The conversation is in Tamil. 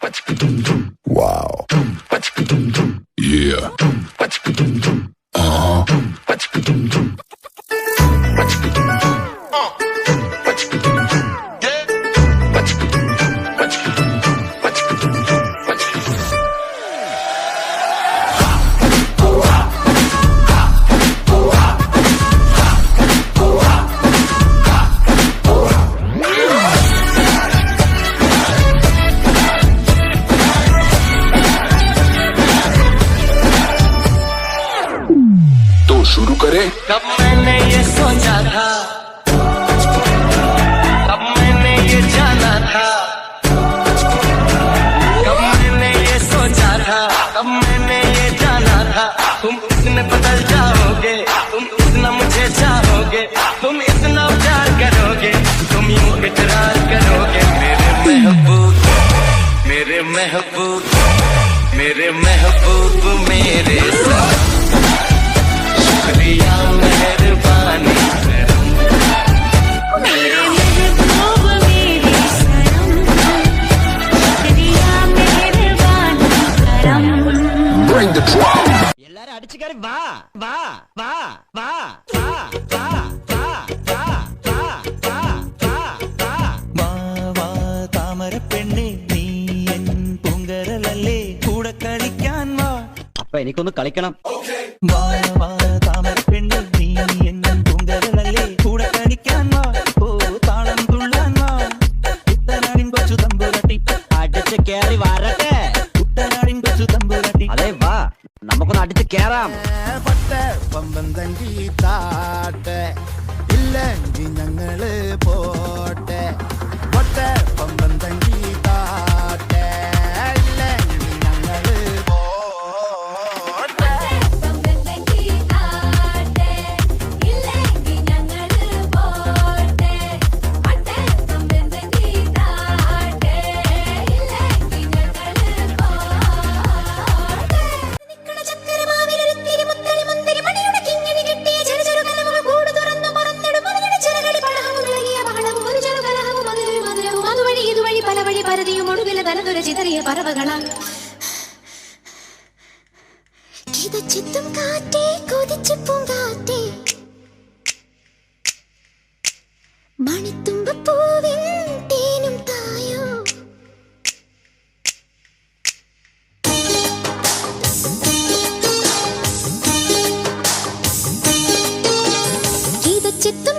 What's शुरू करें। कब मैंने ये सोचा था। कब मैंने ये जाना था। कब मैंने ये सोचा था। कब मैंने ये जाना था। तुम इतने बदल जाओगे। तुम इतना मुझे चाहोगे। तुम इतना प्यार करोगे। तुम यूँ इकरार करोगे। मेरे महबूब मेरे महबूब मेरे महबूब मेरे साथ। எல்லாரும் அடிச்சுக்காரு வா வா வா வா வா வா வா வா வா வா வா வா வா வா தாமர பெண்ணே நீ என் பூங்கரலல்லே கூட கழிக்கான் வா அப்ப எனக்கு ஒன்று கழிக்கலாம் வா வா കേറി വരട്ടെ കുട്ടനാടിൻ കൊച്ചു തമ്പുരട്ടി അതെ വാ നമുക്കൊന്ന് അടിച്ച് കേറാം പട്ട പമ്പം തങ്കി താട്ടെ ഇല്ലെങ്കിൽ ഞങ്ങള് പോട്ടെ പൊട്ട മുഴുവിലെ വലതുര ചിതറിയ പറവകളാ. ചിതച്ചെത്തും കാറ്റേ കൊതിച്ചു പൂങ്കാറ്റേ. മണിത്തുമ്പ പൂവിൻ തേനും തായോ. ചിത്തും